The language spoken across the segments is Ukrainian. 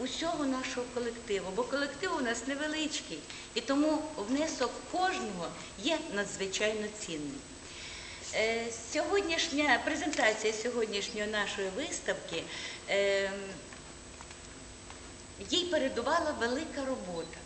усього нашого колективу, бо колектив у нас невеличкий, і тому внесок кожного є надзвичайно цінним. Е, Сьогоднішня презентація сьогоднішньої нашої виставки е, їй передувала велика робота,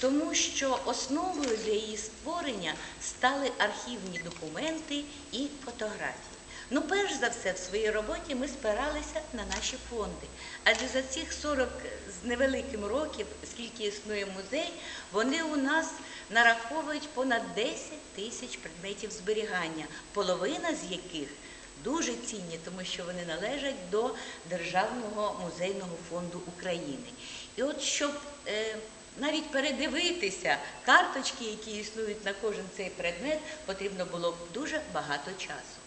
тому що основою для її створення стали архівні документи і фотографії. Ну, перш за все, в своїй роботі ми спиралися на наші фонди. Адже за цих 40 з невеликим років, скільки існує музей, вони у нас нараховують понад 10 тисяч предметів зберігання, половина з яких дуже цінні, тому що вони належать до Державного музейного фонду України. І от щоб е, навіть передивитися карточки, які існують на кожен цей предмет, потрібно було б дуже багато часу.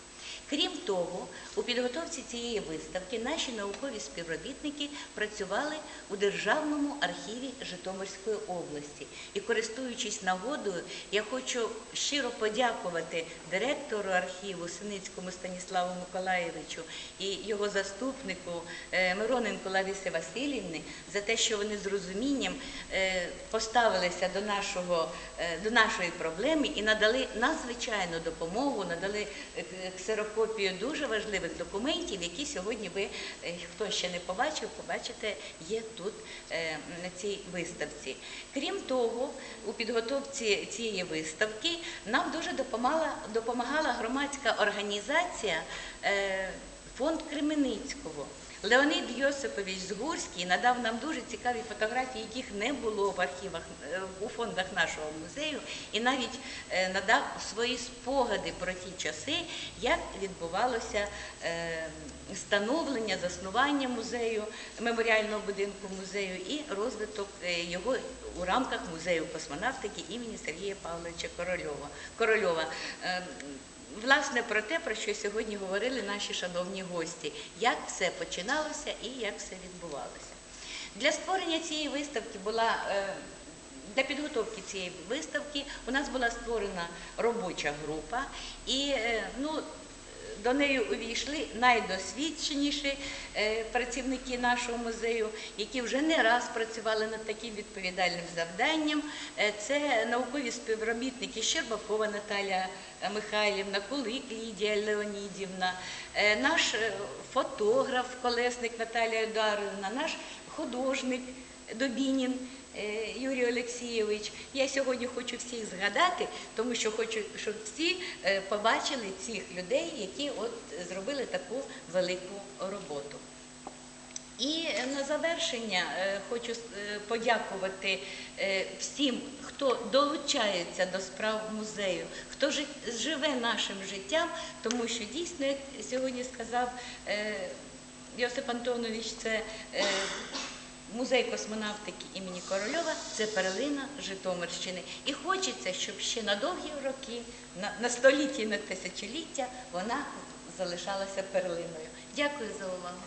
Крім того, у підготовці цієї виставки наші наукові співробітники працювали у Державному архіві Житомирської області. І користуючись нагодою, я хочу щиро подякувати директору архіву Синицькому Станіславу Миколаєвичу і його заступнику е, Мироненко Ларисі Васильівни за те, що вони з розумінням е, поставилися до, нашого, е, до нашої проблеми і надали надзвичайну допомогу, надали е, ксерокопію дуже важливих документів, які сьогодні ви, е, хто ще не побачив, побачите, є тут е, на цій виставці. Крім того, у підготовці цієї виставки нам дуже допомагала, допомагала громадська організація е, Фонд Кременицького. Леонід Йосипович Згурський надав нам дуже цікаві фотографії, яких не було в архівах е, у фондах нашого музею, і навіть е, надав свої спогади про ті часи, як відбувалося е, становлення, заснування музею, меморіального будинку музею і розвиток його у рамках музею космонавтики імені Сергія Павловича Корольова. Власне, про те, про що сьогодні говорили наші шановні гості, як все починалося і як все відбувалося. Для створення цієї виставки була е, для підготовки цієї виставки у нас була створена робоча група, і е, ну, до неї увійшли найдосвідченіші е, працівники нашого музею, які вже не раз працювали над таким відповідальним завданням. Е, Це наукові співробітники Щербакова Наталія Михайлівна, Кулик Лідія Леонідівна, е, наш е, фотограф, колесник Наталія Дарівна, наш художник Добінін. Е, Юрій Олексійович, я сьогодні хочу всіх згадати, тому що хочу, щоб всі е, побачили цих людей, які от зробили таку велику роботу. І на завершення е, хочу подякувати всім, хто долучається до справ музею, хто живе нашим життям, тому що дійсно, як сьогодні сказав Йосип Антонович, це музей космонавтики імені Корольова, це перлина Житомирщини. І хочеться, щоб ще на довгі роки, на, на століття і на тисячоліття вона залишалася перлиною. Дякую за увагу.